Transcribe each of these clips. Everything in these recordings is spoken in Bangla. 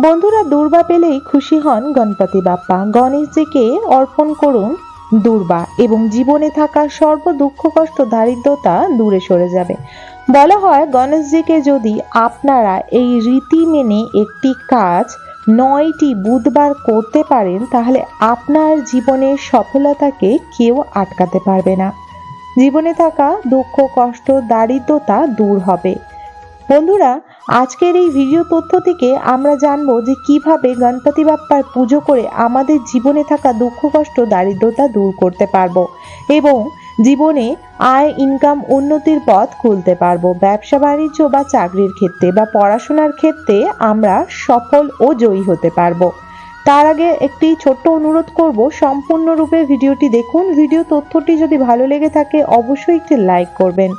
বন্ধুরা দুর্বা পেলেই খুশি হন গণপতি বাপ্পা। গণেশজিকে অর্পণ করুন দুর্বা এবং জীবনে থাকা সর্ব দুঃখ, কষ্ট, দারিদ্রতা দূরে সরে যাবে। বলা হয়, গণেশজিকে যদি আপনারা এই রীতি মেনে একটি কাজ নয়টি বুধবার করতে পারেন, তাহলে আপনার জীবনের সফলতাকে কেউ আটকাতে পারবে না। জীবনে থাকা দুঃখ, কষ্ট, দারিদ্রতা দূর হবে। বন্ধুরা আজকের এই ভিডিও তথ্য থেকে আমরা জানব যে কীভাবে গণপতি বাপ্পার পুজো করে আমাদের জীবনে থাকা দুঃখ, কষ্ট, দারিদ্রতা দূর করতে পারব এবং জীবনে আয় ইনকাম উন্নতির পথ খুলতে পারব। ব্যবসা, বাণিজ্য বা চাকরির ক্ষেত্রে বা পড়াশোনার ক্ষেত্রে আমরা সফল ও জয়ী হতে পারব। তার আগে একটি ছোট্ট অনুরোধ করব, সম্পূর্ণরূপে ভিডিওটি দেখুন। ভিডিও তথ্যটি যদি ভালো লেগে থাকে, অবশ্যই একটি লাইক করবেন।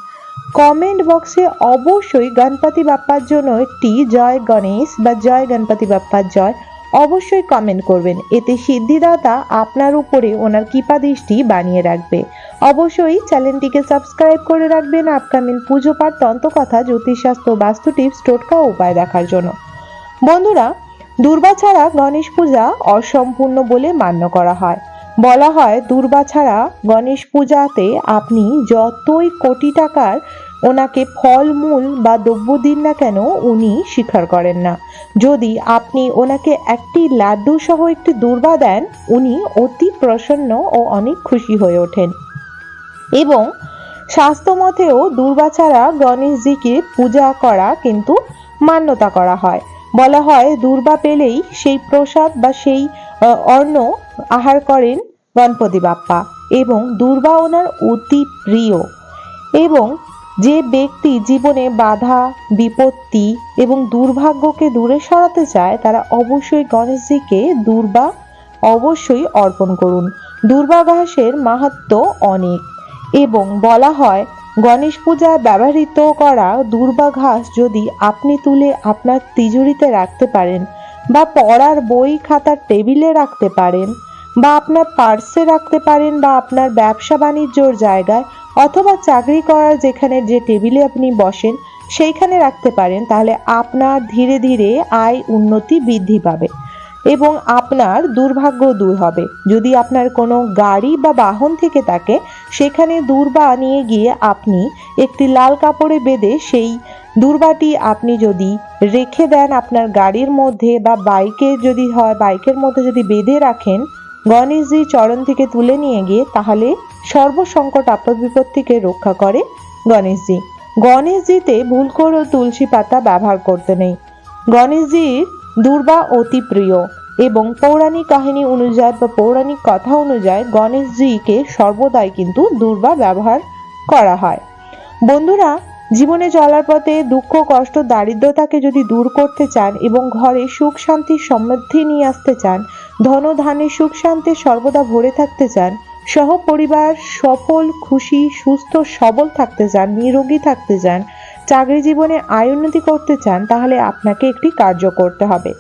কমেন্ট বক্সে অবশ্যই গণপতি বাপ্পার জন্য একটি জয় গণেশ বা জয় গণপতি বাপ্পার জয় অবশ্যই কমেন্ট করবেন। এতে সিদ্ধিদাতা আপনার উপরে ওনার কৃপা দৃষ্টি বানিয়ে রাখবে। অবশ্যই চ্যানেলটিকে সাবস্ক্রাইব করে রাখবেন আপকামিং পুজো পাঠ, তন্ত্রকথা, জ্যোতিষশাস্ত্র, বাস্তু টিপস, টোটকা উপায় দেখার জন্য। বন্ধুরা দুর্বা ছাড়া গণেশ পূজা অসম্পূর্ণ বলে মান্য করা হয়। বলা হয়, দুর্বা ছাড়া গণেশ পূজাতে আপনি যতই কোটি টাকার ওনাকে ফলমূল বা দ্রব্য দিন না কেন, উনি স্বীকার করেন না। যদি আপনি ওনাকে একটি লাড্ডু সহ একটি দুর্বা দেন, উনি অতি প্রসন্ন ও অনেক খুশি হয়ে ওঠেন। এবং স্বাস্থ্যমতেও দুর্বা ছাড়া গণেশজিকে পূজা করা কিন্তু মান্যতা করা হয়। বলা হয়, দুর্বা পেলেই সেই প্রসাদ বা সেই অন্ন আহার করেন গণপতি বাপ্পা এবং দুর্বা ওনার অতি প্রিয়। এবং যে ব্যক্তি জীবনে বাধা, বিপত্তি এবং দুর্ভাগ্যকে দূরে সরাতে চায়, তারা অবশ্যই গণেশজিকে দুর্বা অবশ্যই অর্পণ করুন। দুর্বা ঘাসের মাহাত্ম অনেক এবং বলা হয়, গণেশ পূজায় ব্যবহৃত করা দুর্বা ঘাস যদি আপনি তুলে আপনার তিজুরিতে রাখতে পারেন বা পড়ার বই খাতার টেবিলে রাখতে পারেন বা আপনার পার্সে রাখতে পারেন বা আপনার ব্যবসা বাণিজ্যর জায়গায় অথবা চাকরি করার যেখানে যে টেবিলে আপনি বসেন সেইখানে রাখতে পারেন, তাহলে আপনার ধীরে ধীরে আয় উন্নতি বৃদ্ধি পাবে এবং আপনার দুর্ভাগ্য দূর হবে। যদি আপনার কোনো গাড়ি বা বাহন থেকে থাকে, সেখানে দূর বা নিয়ে গিয়ে আপনি একটি লাল কাপড়ে বেঁধে সেই দুর্বাটি আপনি যদি রেখে দেন আপনার গাড়ির মধ্যে বা বাইকে যদি হয়, বাইকের মধ্যে যদি বেঁধে রাখেন, গণেশজি চরণ থেকে তুলে নিয়ে গিয়ে তাহলে সর্বসংকট আপদ বিপদ থেকে রক্ষা করে গণেশজি। গণেশজিতে ভুল করেও তুলসী পাতা ব্যবহার করতে নেই। গণেশজির দুর্বা অতি প্রিয় এবং পৌরাণিক কাহিনী অনুযায়ী বা পৌরাণিক কথা অনুযায়ী গণেশজিকে সর্বদাই কিন্তু দুর্বা ব্যবহার করা হয়। বন্ধুরা জীবনে চলার পথে দুঃখ, কষ্ট, দারিদ্রতাকে যদি দূর করতে চান এবং ঘরে সুখ, শান্তি, সমৃদ্ধি নিয়ে আসতে চান, ধন, ধানে সুখ, শান্তি সর্বদা ভরে থাকতে চান সহ পরিবার সফল, খুশি, সুস্থ, সবল থাকতে চান, নিরোগী থাকতে চান, চাকরি জীবনে আয় উন্নতি করতে চান, তাহলে আপনাকে একটি কার্য করতে হবে।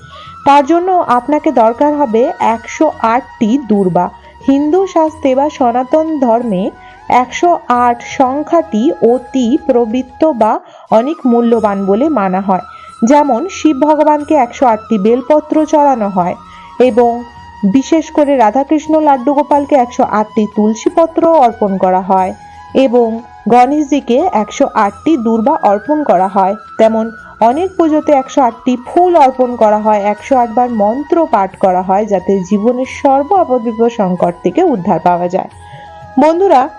তার জন্য আপনাকে দরকার হবে একশো আটটি দুর্বা। হিন্দু শাস্ত্রে বা সনাতন ধর্মে একশো আট সংখ্যাটি অতি প্রবৃত্ত বা অনেক মূল্যবান বলে মানা হয়। যেমন, শিব ভগবানকে একশো আটটি বেলপত্র চড়ানো হয় এবং বিশেষ করে রাধাকৃষ্ণ লাড্ডু গোপালকে একশো আটটি তুলসীপত্র অর্পণ করা হয় এবং গণেশজিকে একশো আটটি দুর্বা অর্পণ করা হয়। তেমন, অনেক পুজোতে একশো আটটি ফুল অর্পণ করা হয়, একশো আটবার মন্ত্র পাঠ করা হয় যাতে জীবনের সর্ব আপদ সংকট থেকে উদ্ধার পাওয়া যায়। বন্ধুরা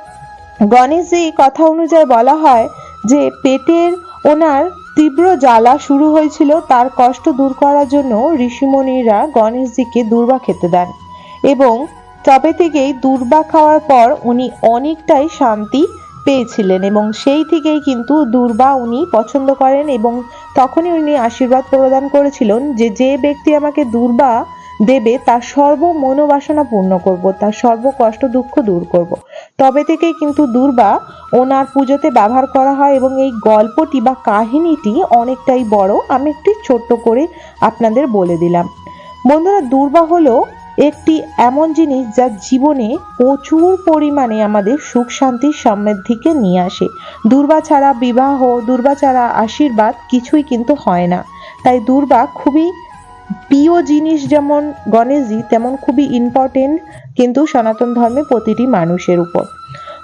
গণেশজি কথা অনুযায়ী বলা হয় যে পেটের ওনার তীব্র জ্বালা শুরু হয়েছিল, তার কষ্ট দূর করার জন্য ঋষিমণিরা গণেশজিকে দুর্বা খেতে দেন এবং তবে থেকেই দুর্বা খাওয়ার পর উনি অনেকটাই শান্তি পেয়েছিলেন এবং সেই থেকেই কিন্তু দুর্বা উনি পছন্দ করেন এবং তখনই উনি আশীর্বাদ প্রদান করেছিলেন যে যে ব্যক্তি আমাকে দুর্বা দেবে, তার সর্ব মনোবাসনা পূর্ণ করব, তার সর্ব কষ্ট দুঃখ দূর করব। তবে থেকেই কিন্তু দুর্বা ওনার পুজোতে ব্যবহার করা হয় এবং এই গল্পটি বা কাহিনীটি অনেকটাই বড়। আমি একটি ছোট্ট করে আপনাদের বলে দিলাম। বন্ধুরা, দুর্বা হলো একটি এমন জিনিস যা জীবনে প্রচুর পরিমাণে আমাদের সুখ, শান্তি, সমৃদ্ধিকে নিয়ে আসে। দুর্বা ছাড়া বিবাহ, দুর্বা ছাড়া আশীর্বাদ কিছুই কিন্তু হয় না। তাই দুর্বা খুবই প্রিয় জিনিস যেমন গণেশজি, তেমন খুবই ইম্পর্টেন্ট কিন্তু সনাতন ধর্মে প্রতিটি মানুষের উপর।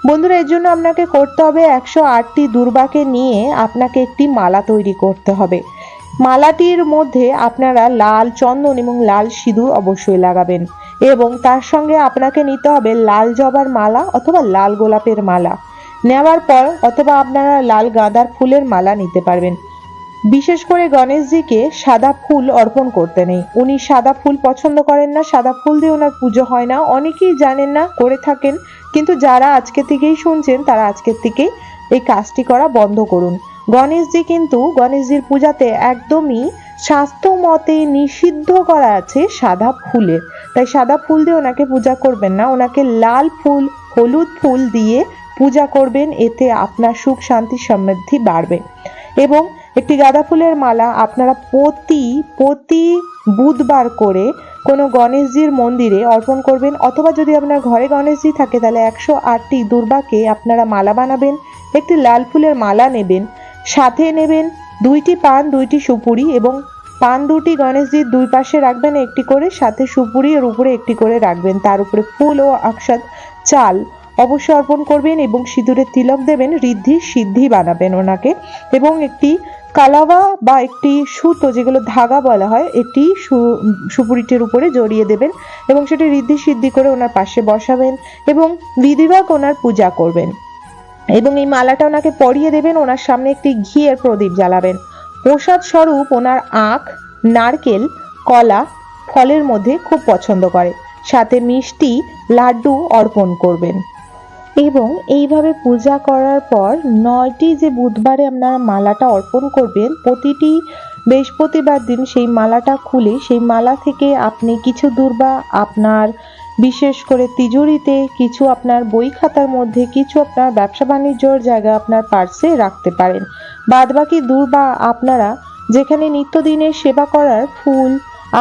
বন্ধুরা, এর জন্য আপনাকে করতে হবে একশো আটটি দুর্বাকে নিয়ে আপনাকে একটি মালা তৈরি করতে হবে। মালাটির মধ্যে আপনারা লাল চন্দন এবং লাল সিঁদুর অবশ্যই লাগাবেন এবং তার সঙ্গে আপনাকে নিতে হবে লাল জবার মালা অথবা লাল গোলাপের মালা। নেওয়ার পর অথবা আপনারা লাল গাঁদার ফুলের মালা নিতে পারবেন। বিশেষ করে গণেশজিকে সাদা ফুল অর্পণ করতে নেই উনি সাদা ফুল পছন্দ করেন না, সাদা ফুল দিয়ে ওনার পুজো হয় না। অনেকেই জানেন না, করে থাকেন। কিন্তু যারা আজকে থেকেই শুনছেন, তারা আজকের থেকেই এই কাজটি করা বন্ধ করুন। গণেশজি কিন্তু গণেশজির পূজাতে একদমই স্বাস্থ্য মতে নিষিদ্ধ করা আছে সাদা ফুলের তাই সাদা ফুল দিয়ে ওনাকে পূজা করবেন না। ওনাকে লাল ফুল, হলুদ ফুল দিয়ে পূজা করবেন। এতে আপনার সুখ, শান্তি, সমৃদ্ধি বাড়বে। এবং একটি গাঁদা ফুলের মালা আপনারা প্রতি প্রতি বুধবার করে কোনো গণেশজির মন্দিরে অর্পণ করবেন অথবা যদি আপনার ঘরে গণেশজি থাকে তাহলে একশো আটটি দুর্বাকে আপনারা মালা বানাবেন, একটি লাল ফুলের মালা নেবেন, সাথে নেবেন দুইটি পান, দুইটি সুপুরি এবং পান দুটি গণেশজির দুই পাশে রাখবেন, একটি করে সাথে সুপুরি এর উপরে একটি করে রাখবেন। তার উপরে ফুল ও আকসাদ চাল অবশ্যই অর্পণ করবেন এবং সিঁদুরের তিলক দেবেন, ঋদ্ধি সিদ্ধি বানাবেন ওনাকে এবং একটি কালাবা বা একটি সুতো যেগুলো ধাগা বলা হয়, এটি সুপুরিটির উপরে জড়িয়ে দেবেন এবং সেটি ঋদ্ধি সিদ্ধি করে ওনার পাশে বসাবেন এবং বিধিবাক ওনার পূজা করবেন। এবং এই মালাটা ওনাকে পরিয়ে দেবেন, ওনার সামনে একটি ঘিয়ের প্রদীপ জ্বালাবেন। প্রসাদ স্বরূপ ওনার আখ, নারকেল, কলা ফলের মধ্যে খুব পছন্দ করে। সাথে মিষ্টি, লাড্ডু অর্পণ করবেন। এবং এইভাবে পূজা করার পর নয়টি যে বুধবারে আপনারা মালাটা অর্পণ করবেন, প্রতিটি বৃহস্পতিবার দিন সেই মালাটা খুলে সেই মালা থেকে আপনি কিছু দুর্বা, আপনার বিশেষ করে তিজুরিতে কিছু আপনার বই খাতার মধ্যে কিছু আপনার ব্যবসা বাণিজ্যর জায়গা আপনার পার্সে রাখতে পারেন। বাদবাকি দুর্বা আপনারা যেখানে নিত্যদিনের সেবা করার ফুল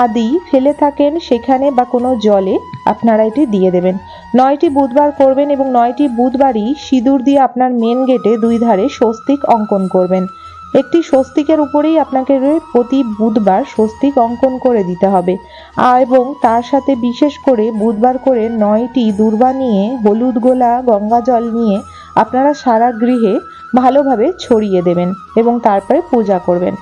আদি ফেলে থাকেন, সেখানে বা কোনো জলে আপনারা এটি দিয়ে দেবেন। নয়টি বুধবার করবেন এবং নয়টি বুধবারই সিঁদুর দিয়ে আপনার মেন গেটে দুই ধারে স্বস্তিক অঙ্কন করবেন। একটি স্বস্তিকের উপরেই আপনাকে প্রতি বুধবার স্বস্তিক অঙ্কন করে দিতে হবে। এবং তার সাথে বিশেষ করে বুধবার করে নয়টি দুর্বা নিয়ে, হলুদ গোলা, গঙ্গা জল নিয়ে আপনারা সারা গৃহে ভালোভাবে ছড়িয়ে দেবেন এবং তারপরে পূজা করবেন।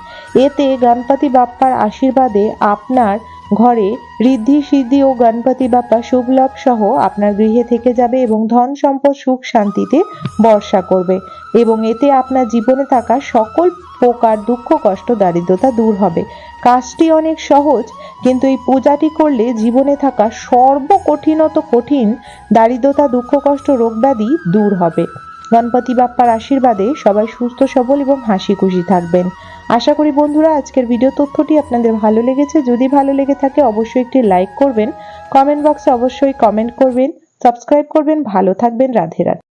এতে গণপতি বাপ্পার আশীর্বাদে আপনার ঘরে ঋদ্ধি, সিদ্ধি ও গণপতি বাপ্পা শুভ লাভ সহ আপনার গৃহে থেকে যাবে এবং ধন সম্পদ, সুখ শান্তিতে বর্ষা করবে এবং এতে আপনার জীবনে থাকা সকল প্রকার দুঃখ, কষ্ট, দারিদ্রতা দূর হবে। কাজটি অনেক সহজ, কিন্তু এই পূজাটি করলে জীবনে থাকা সর্বকঠিনত কঠিন দারিদ্রতা, দুঃখ, কষ্ট, রোগ ব্যাধি দূর হবে। গণপতি বাপ্পার আশীর্বাদে সবাই সুস্থ, সবল এবং হাসি খুশি থাকবেন। আশা করি বন্ধুরা আজকের ভিডিও তথ্যটি আপনাদের ভালো লেগেছে। যদি ভালো লেগে থাকে অবশ্যই একটি লাইক করবেন। কমেন্ট বক্সে অবশ্যই কমেন্ট করবেন। সাবস্ক্রাইব করবেন। ভালো থাকবেন। রাধে রাধে।